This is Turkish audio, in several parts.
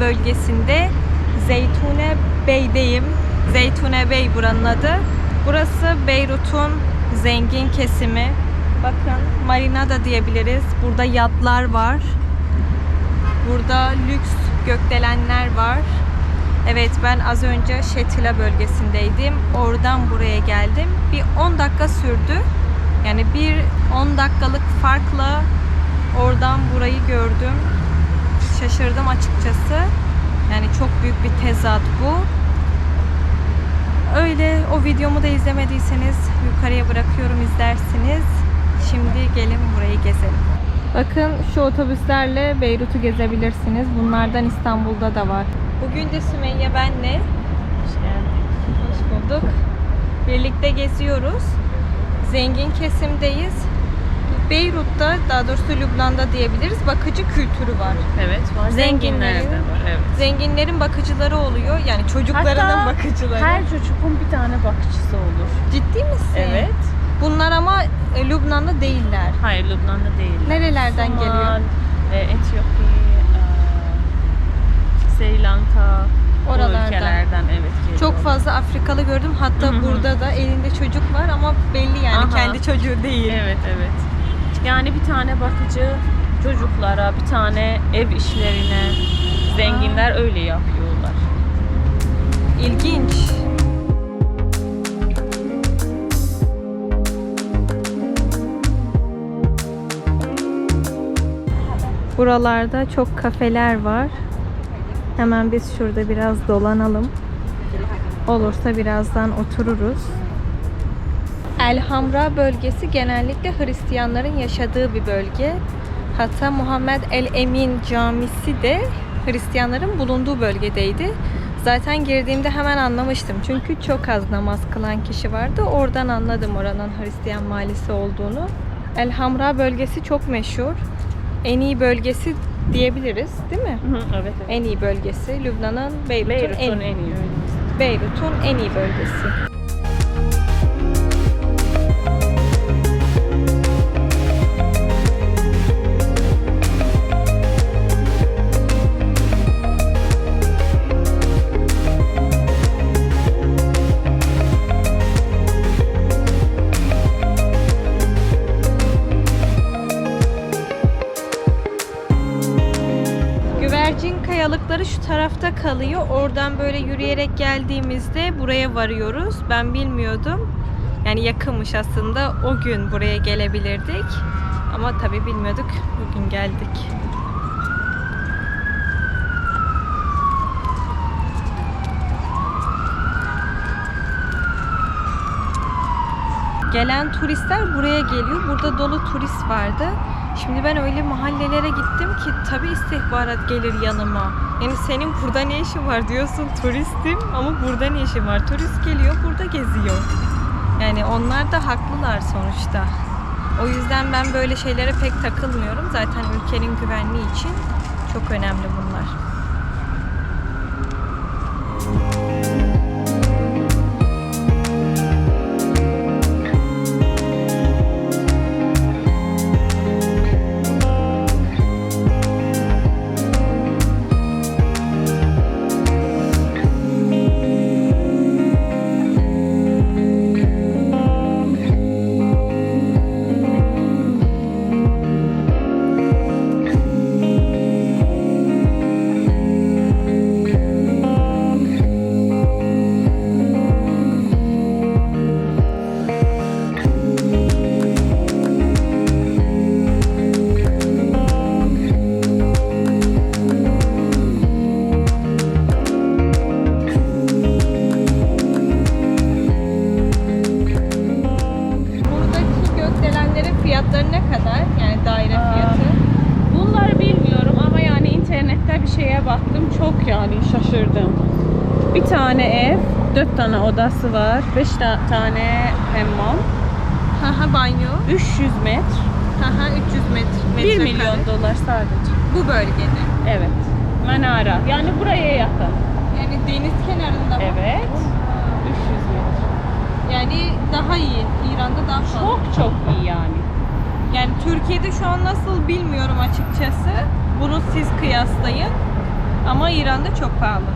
bölgesinde Zeytune Bey'deyim. Zeytune Bey buranın adı. Burası Beyrut'un zengin kesimi. Bakın marina da diyebiliriz. Burada yatlar var. Burada lüks gökdelenler var. Evet ben az önce Şetila bölgesindeydim. Oradan buraya geldim. Bir 10 dakika sürdü. Yani bir 10 dakikalık farkla oradan burayı gördüm. Şaşırdım açıkçası. Yani çok büyük bir tezat bu. Öyle o videomu da izlemediyseniz yukarıya bırakıyorum izlersiniz. Şimdi gelin burayı gezelim. Bakın şu otobüslerle Beyrut'u gezebilirsiniz. Bunlardan İstanbul'da da var. Bugün de Sümeyye benle Hoş bulduk. Birlikte geziyoruz. Zengin kesimdeyiz. Beyrut'ta, daha doğrusu Lübnan'da diyebiliriz. Bakıcı kültürü var. Evet var. Zenginlerin- de var. Evet. Zenginlerin bakıcıları oluyor. Yani çocuklarının Hatta bakıcıları. Her çocuğun bir tane bakıcısı olur. Ciddi misin? Evet. Bunlar ama e, Lübnan'da değiller. Hayır Lübnan'da değil. Nerelerden Somali, geliyor? e, Etiyopya, e, Sri Lanka, Oralardan. ülkelerden evet geliyor. Çok fazla Afrikalı gördüm. Hatta burada da elinde çocuk var ama belli yani Aha. kendi çocuğu değil. Evet evet. Yani bir tane bakıcı çocuklara, bir tane ev işlerine zenginler öyle yapıyorlar. İlginç. Buralarda çok kafeler var. Hemen biz şurada biraz dolanalım. Olursa birazdan otururuz. El Hamra bölgesi genellikle Hristiyanların yaşadığı bir bölge. Hatta Muhammed El Emin Camisi de Hristiyanların bulunduğu bölgedeydi. Zaten girdiğimde hemen anlamıştım. Çünkü çok az namaz kılan kişi vardı. Oradan anladım oranın Hristiyan mahallesi olduğunu. El Hamra bölgesi çok meşhur. En iyi bölgesi diyebiliriz, değil mi? evet evet. En iyi bölgesi. Lübnan'ın Beyrut'un Beyrut'un en, en iyi öyle. Beyrut'un en iyi bölgesi. Kalıyor. Oradan böyle yürüyerek geldiğimizde buraya varıyoruz. Ben bilmiyordum. Yani yakınmış aslında. O gün buraya gelebilirdik. Ama tabii bilmiyorduk. Bugün geldik. Gelen turistler buraya geliyor. Burada dolu turist vardı. Şimdi ben öyle mahallelere gittim ki tabii istihbarat gelir yanıma. Yani senin burada ne işin var diyorsun turistim ama burada ne işin var? Turist geliyor burada geziyor. Yani onlar da haklılar sonuçta. O yüzden ben böyle şeylere pek takılmıyorum. Zaten ülkenin güvenliği için çok önemli bunlar. Odası var, beş ta- tane hamam, Haha banyo. 300 metre, Haha 300 metre. 1 metrekare. milyon dolar sadece. Bu bölgede. Evet. Manara. Yani buraya yakın. Yani deniz kenarında mı? Evet. 300 metre. Yani daha iyi. İran'da daha fazla. Çok çok iyi yani. Yani Türkiye'de şu an nasıl bilmiyorum açıkçası. Bunu siz kıyaslayın. Ama İran'da çok pahalı.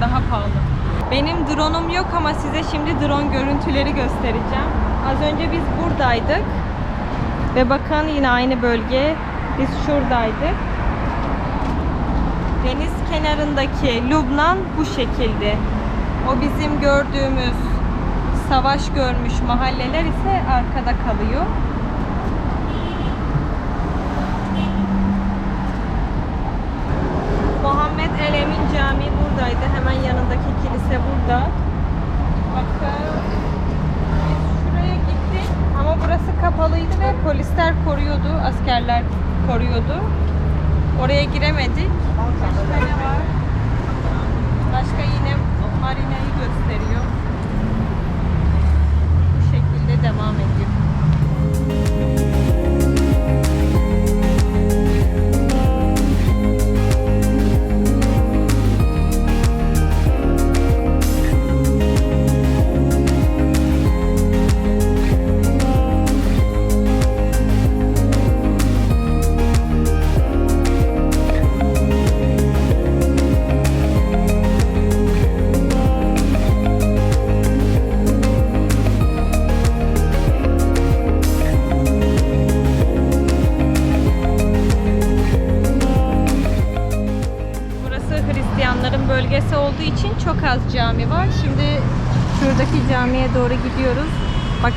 Daha pahalı. Benim drone'um yok ama size şimdi drone görüntüleri göstereceğim. Az önce biz buradaydık. Ve bakın yine aynı bölge. Biz şuradaydık. Deniz kenarındaki Lübnan bu şekilde. O bizim gördüğümüz savaş görmüş mahalleler ise arkada kalıyor. Muhammed El Emin Camii buradaydı. Hemen yanındaki kilise burada. Bakın biz şuraya gittik ama burası kapalıydı ve polisler koruyordu, askerler koruyordu. Oraya giremedik.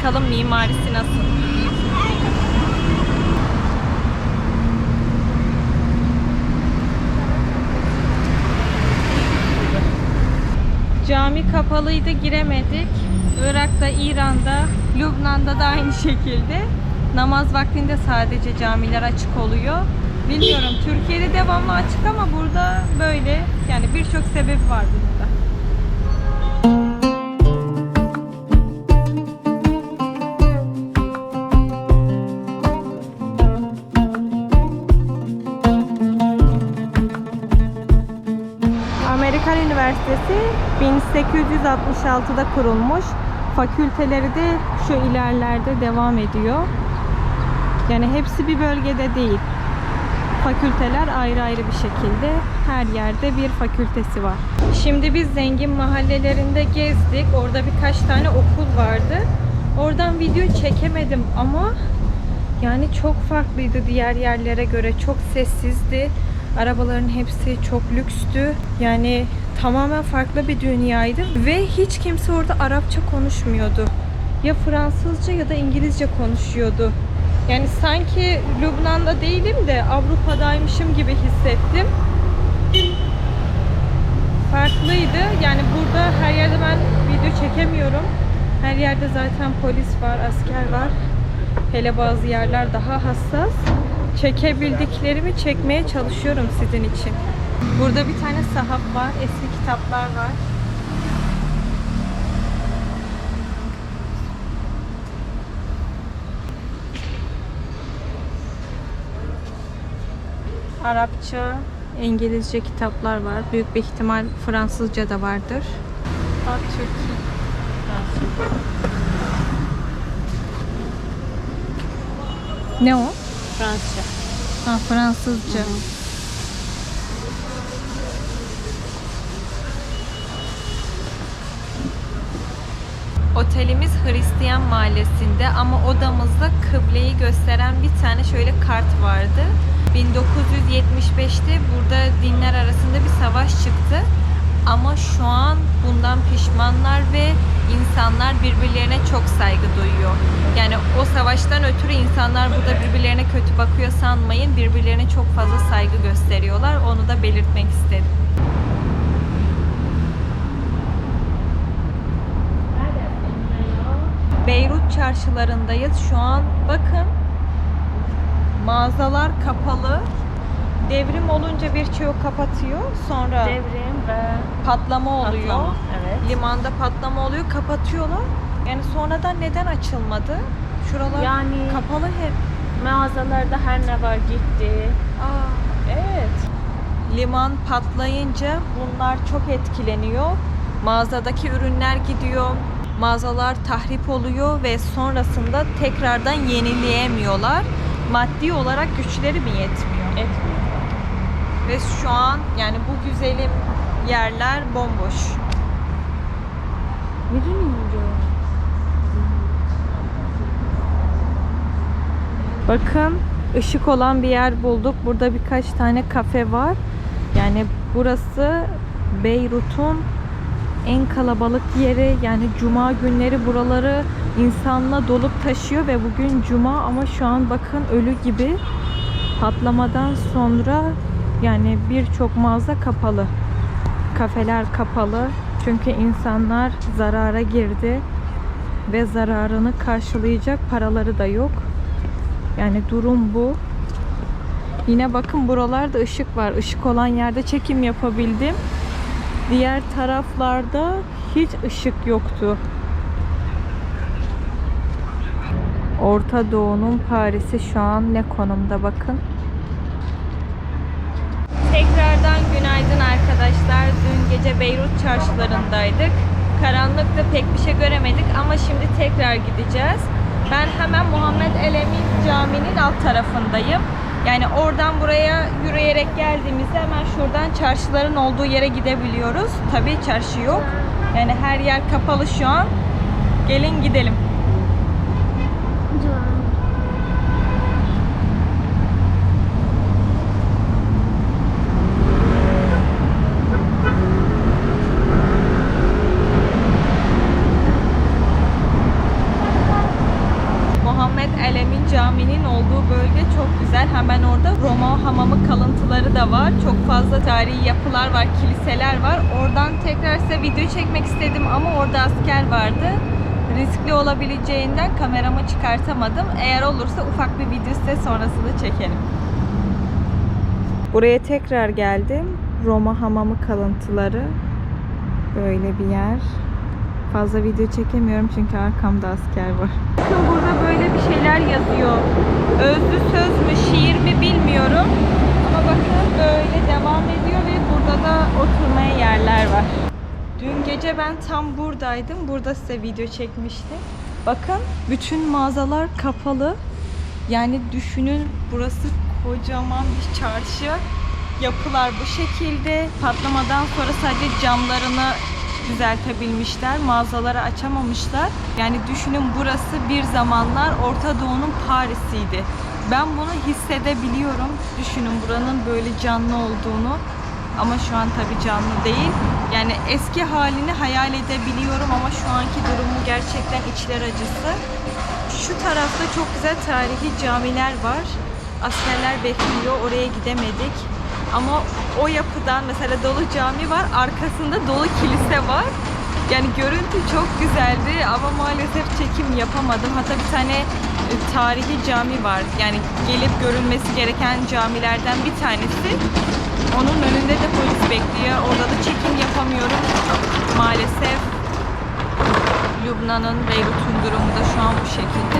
Bakalım mimarisi nasıl. Cami kapalıydı giremedik. Irak'ta, İran'da, Lübnan'da da aynı şekilde. Namaz vaktinde sadece camiler açık oluyor. Bilmiyorum Türkiye'de devamlı açık ama burada böyle. Yani birçok sebebi var burada. Üniversitesi 1866'da kurulmuş. Fakülteleri de şu ilerlerde devam ediyor. Yani hepsi bir bölgede değil. Fakülteler ayrı ayrı bir şekilde her yerde bir fakültesi var. Şimdi biz zengin mahallelerinde gezdik. Orada birkaç tane okul vardı. Oradan video çekemedim ama yani çok farklıydı diğer yerlere göre. Çok sessizdi. Arabaların hepsi çok lükstü. Yani tamamen farklı bir dünyaydı ve hiç kimse orada Arapça konuşmuyordu. Ya Fransızca ya da İngilizce konuşuyordu. Yani sanki Lübnan'da değilim de Avrupa'daymışım gibi hissettim. Farklıydı. Yani burada her yerde ben video çekemiyorum. Her yerde zaten polis var, asker var. Hele bazı yerler daha hassas. Çekebildiklerimi çekmeye çalışıyorum sizin için. Burada bir tane sahaf var, eski kitaplar var. Arapça, İngilizce kitaplar var. Büyük bir ihtimal Fransızca da vardır. Bak Türkiye. Ne o? Fransızca. Ha Fransızca. Otelimiz Hristiyan mahallesinde ama odamızda kıbleyi gösteren bir tane şöyle kart vardı. 1975'te burada dinler arasında bir savaş çıktı. Ama şu an bundan pişmanlar ve insanlar birbirlerine çok saygı duyuyor. Yani o savaştan ötürü insanlar burada birbirlerine kötü bakıyor sanmayın. Birbirlerine çok fazla saygı gösteriyorlar. Onu da belirtmek istedim. Beyrut çarşılarındayız. Şu an bakın mağazalar kapalı. Devrim olunca birçoğu kapatıyor. Sonra Devrim ve patlama oluyor. Patlama, evet. Limanda patlama oluyor, kapatıyorlar. Yani sonradan neden açılmadı? Şuralar Yani- kapalı hep. mağazalarda her ne var gitti. Aa, Evet. liman patlayınca bunlar çok etkileniyor. Mağazadaki ürünler gidiyor. Mağazalar tahrip oluyor ve sonrasında tekrardan yenileyemiyorlar. maddi olarak güçleri mi yetmiyor? Etmiyor. Ve şu an yani bu güzelim yerler bomboş. Bakın ışık olan bir yer bulduk. Burada birkaç tane kafe var. Yani burası Beyrut'un en kalabalık yeri. Yani cuma günleri buraları insanla dolup taşıyor ve bugün cuma ama şu an bakın ölü gibi patlamadan sonra yani birçok mağaza kapalı. Kafeler kapalı. Çünkü insanlar zarara girdi ve zararını karşılayacak paraları da yok. Yani durum bu. Yine bakın buralarda ışık var. Işık olan yerde çekim yapabildim. Diğer taraflarda hiç ışık yoktu. Orta Doğu'nun Paris'i şu an ne konumda bakın. Tekrardan günaydın arkadaşlar. Dün gece Beyrut çarşılarındaydık. Karanlıkta pek bir şey göremedik ama şimdi tekrar gideceğiz. Ben hemen Muhammed El Emin Camii'nin alt tarafındayım. Yani oradan buraya yürüyerek geldiğimizde hemen şuradan çarşıların olduğu yere gidebiliyoruz. Tabii çarşı yok. Yani her yer kapalı şu an. Gelin gidelim. Muhammed El Emin Camii'nin olduğu bölge çok güzel. Hemen orada Roma hamamı kalıntıları da var. Çok fazla tarihi yapılar var, kiliseler var. Oradan tekrar size video çekmek istedim ama orada asker vardı. Riskli olabileceğinden kameramı çıkartamadım. Eğer olursa ufak bir video size sonrasında çekerim. Buraya tekrar geldim. Roma hamamı kalıntıları. Böyle bir yer. Fazla video çekemiyorum çünkü arkamda asker var. Bakın burada böyle bir şeyler yazıyor. Özlü söz mü, şiir mi bilmiyorum. Ama bakın böyle devam ediyor da oturmaya yerler var. Dün gece ben tam buradaydım. Burada size video çekmiştim. Bakın bütün mağazalar kapalı. Yani düşünün burası kocaman bir çarşı. Yapılar bu şekilde. Patlamadan sonra sadece camlarını düzeltebilmişler. Mağazaları açamamışlar. Yani düşünün burası bir zamanlar Orta Doğu'nun Paris'iydi. Ben bunu hissedebiliyorum. Düşünün buranın böyle canlı olduğunu. Ama şu an tabii canlı değil. Yani eski halini hayal edebiliyorum ama şu anki durumu gerçekten içler acısı. Şu tarafta çok güzel tarihi camiler var. Askerler bekliyor. Oraya gidemedik. Ama o yapıdan mesela dolu cami var. Arkasında dolu kilise var. Yani görüntü çok güzeldi ama maalesef çekim yapamadım. Hatta bir tane e, tarihi cami var. Yani gelip görülmesi gereken camilerden bir tanesi. Onun önünde de polis bekliyor. Orada da çekim yapamıyorum. Maalesef Lübnan'ın Beyrut'un durumu da şu an bu şekilde.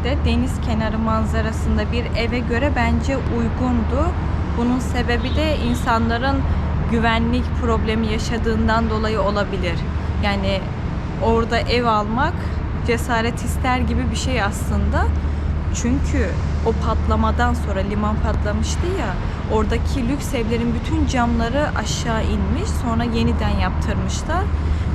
Başkentte deniz kenarı manzarasında bir eve göre bence uygundu. Bunun sebebi de insanların güvenlik problemi yaşadığından dolayı olabilir. Yani orada ev almak cesaret ister gibi bir şey aslında. Çünkü o patlamadan sonra liman patlamıştı ya oradaki lüks evlerin bütün camları aşağı inmiş sonra yeniden yaptırmışlar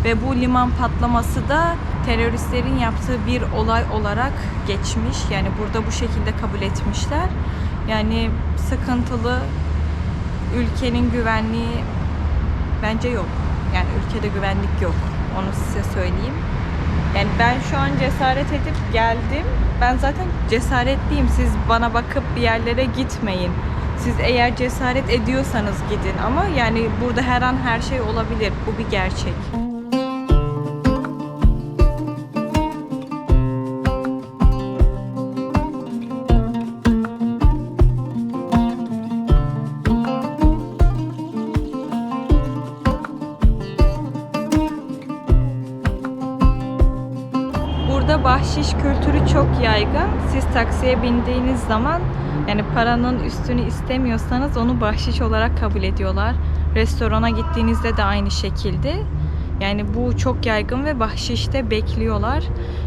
ve bu liman patlaması da teröristlerin yaptığı bir olay olarak geçmiş yani burada bu şekilde kabul etmişler yani sıkıntılı ülkenin güvenliği bence yok yani ülkede güvenlik yok onu size söyleyeyim yani ben şu an cesaret edip geldim ben zaten cesaretliyim. Siz bana bakıp bir yerlere gitmeyin. Siz eğer cesaret ediyorsanız gidin ama yani burada her an her şey olabilir. Bu bir gerçek. Bahşiş kültürü çok yaygın. Siz taksiye bindiğiniz zaman yani paranın üstünü istemiyorsanız onu bahşiş olarak kabul ediyorlar. Restorana gittiğinizde de aynı şekilde. Yani bu çok yaygın ve bahşişte bekliyorlar.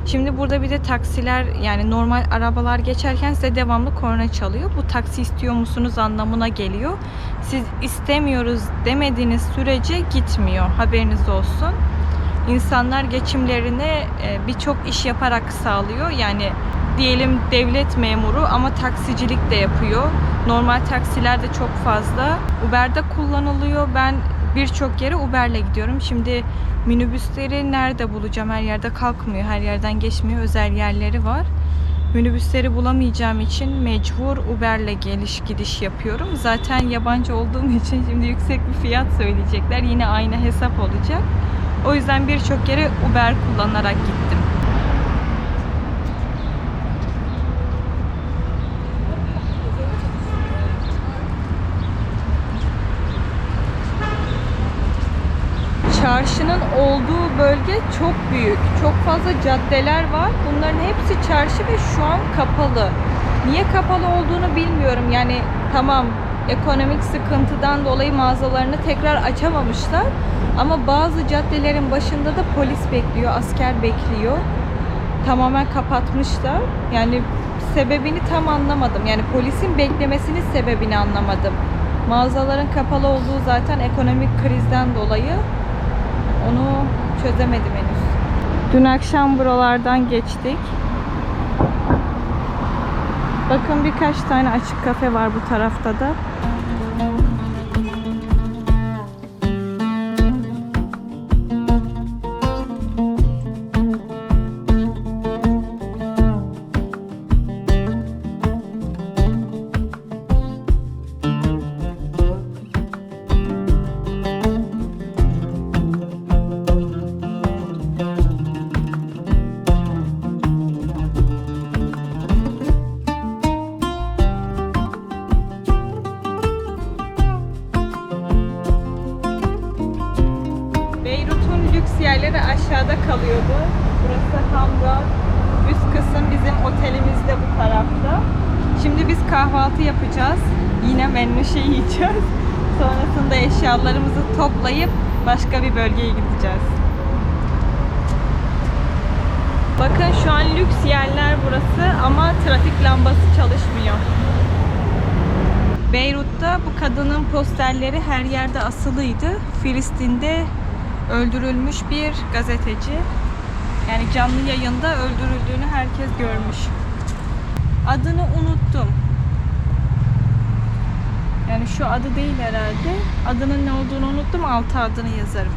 Şimdi burada bir de taksiler yani normal arabalar geçerken size devamlı korna çalıyor. Bu taksi istiyor musunuz anlamına geliyor. Siz istemiyoruz demediğiniz sürece gitmiyor. Haberiniz olsun. İnsanlar geçimlerini e, birçok iş yaparak sağlıyor. Yani diyelim devlet memuru ama taksicilik de yapıyor. Normal taksiler de çok fazla. Uber'de kullanılıyor. Ben birçok yere Uber'le gidiyorum. Şimdi minibüsleri nerede bulacağım? Her yerde kalkmıyor. Her yerden geçmiyor. Özel yerleri var. Minibüsleri bulamayacağım için mecbur Uber'le geliş gidiş yapıyorum. Zaten yabancı olduğum için şimdi yüksek bir fiyat söyleyecekler. Yine aynı hesap olacak. O yüzden birçok yere Uber kullanarak gittim. Çarşının olduğu bölge çok büyük. Çok fazla caddeler var. Bunların hepsi çarşı ve şu an kapalı. Niye kapalı olduğunu bilmiyorum. Yani tamam ekonomik sıkıntıdan dolayı mağazalarını tekrar açamamışlar. Ama bazı caddelerin başında da polis bekliyor, asker bekliyor. Tamamen kapatmışlar. Yani sebebini tam anlamadım. Yani polisin beklemesinin sebebini anlamadım. Mağazaların kapalı olduğu zaten ekonomik krizden dolayı onu çözemedim henüz. Dün akşam buralardan geçtik. Bakın birkaç tane açık kafe var bu tarafta da. Yerleri aşağıda kalıyordu. Burası Hamra. Üst kısım bizim otelimiz de bu tarafta. Şimdi biz kahvaltı yapacağız. Yine menüşe yiyeceğiz. Sonrasında eşyalarımızı toplayıp başka bir bölgeye gideceğiz. Bakın şu an lüks yerler burası ama trafik lambası çalışmıyor. Beyrut'ta bu kadının posterleri her yerde asılıydı. Filistin'de öldürülmüş bir gazeteci. Yani canlı yayında öldürüldüğünü herkes görmüş. Adını unuttum. Yani şu adı değil herhalde. Adının ne olduğunu unuttum. Altı adını yazarım.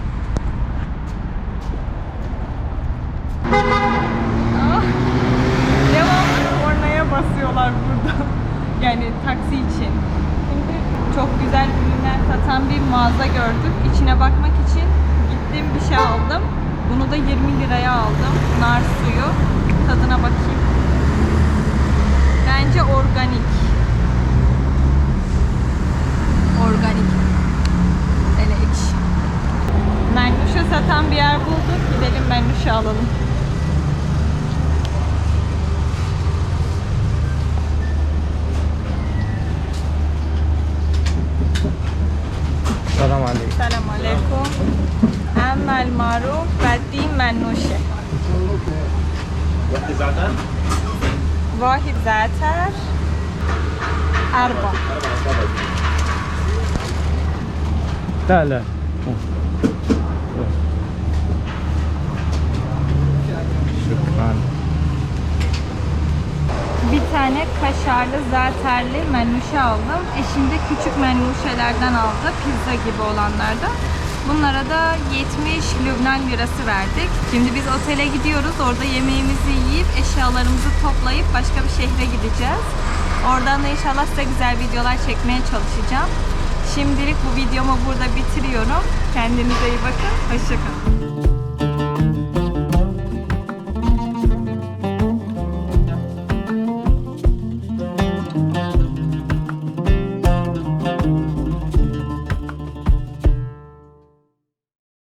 Ah! Devamlı kornaya basıyorlar burada. Yani taksi için. Çok güzel ürünler satan bir mağaza gördük. İçine bakmak için gittim bir şey aldım. Bunu da 20 liraya aldım. Nar suyu. Tadına bakayım. Bence organik. Organik. Ele ekşi. Menüşe satan bir yer bulduk. Gidelim menüşe alalım. عمل معروف و دین منوشه وقتی زدن واحد زعتر أربعة لا لا شكرا Bir tane kaşarlı zaterli menuşe aldım. Eşim de küçük menuşelerden aldı. Pizza gibi olanlardan. Bunlara da 70 Lübnan lirası verdik. Şimdi biz otele gidiyoruz. Orada yemeğimizi yiyip eşyalarımızı toplayıp başka bir şehre gideceğiz. Oradan da inşallah size güzel videolar çekmeye çalışacağım. Şimdilik bu videomu burada bitiriyorum. Kendinize iyi bakın. Hoşçakalın.